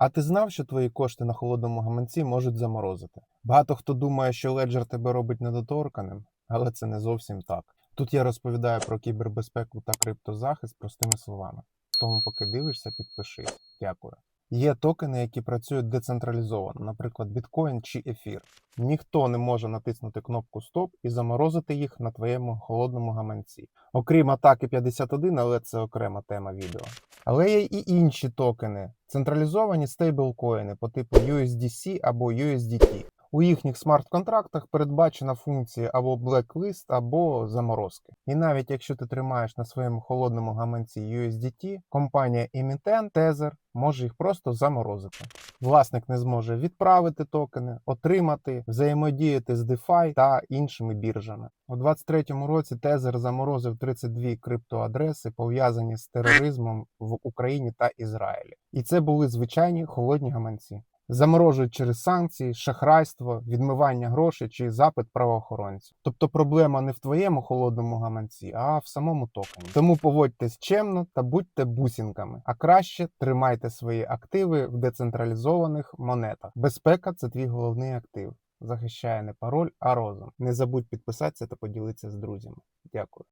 А ти знав, що твої кошти на холодному гаманці можуть заморозити? Багато хто думає, що леджер тебе робить недоторканим, але це не зовсім так. Тут я розповідаю про кібербезпеку та криптозахист простими словами. Тому, поки дивишся, підпишись. Дякую. Є токени, які працюють децентралізовано, наприклад, біткоін чи ефір. Ніхто не може натиснути кнопку Стоп і заморозити їх на твоєму холодному гаманці. Окрім атаки 51, але це окрема тема відео. Але є і інші токени, централізовані стейблкоїни по типу USDC або USDT. У їхніх смарт-контрактах передбачена функція або blacklist, або заморозки. І навіть якщо ти тримаєш на своєму холодному гаманці USDT, компанія емітент Tether може їх просто заморозити. Власник не зможе відправити токени, отримати, взаємодіяти з DeFi та іншими біржами. У 2023 році Тезер заморозив 32 криптоадреси, пов'язані з тероризмом в Україні та Ізраїлі. І це були звичайні холодні гаманці. Заморожують через санкції, шахрайство, відмивання грошей чи запит правоохоронців. Тобто проблема не в твоєму холодному гаманці, а в самому токені. Тому поводьтесь чемно та будьте бусінками. А краще тримайте свої активи в децентралізованих монетах. Безпека це твій головний актив. Захищає не пароль, а розум. Не забудь підписатися та поділитися з друзями. Дякую.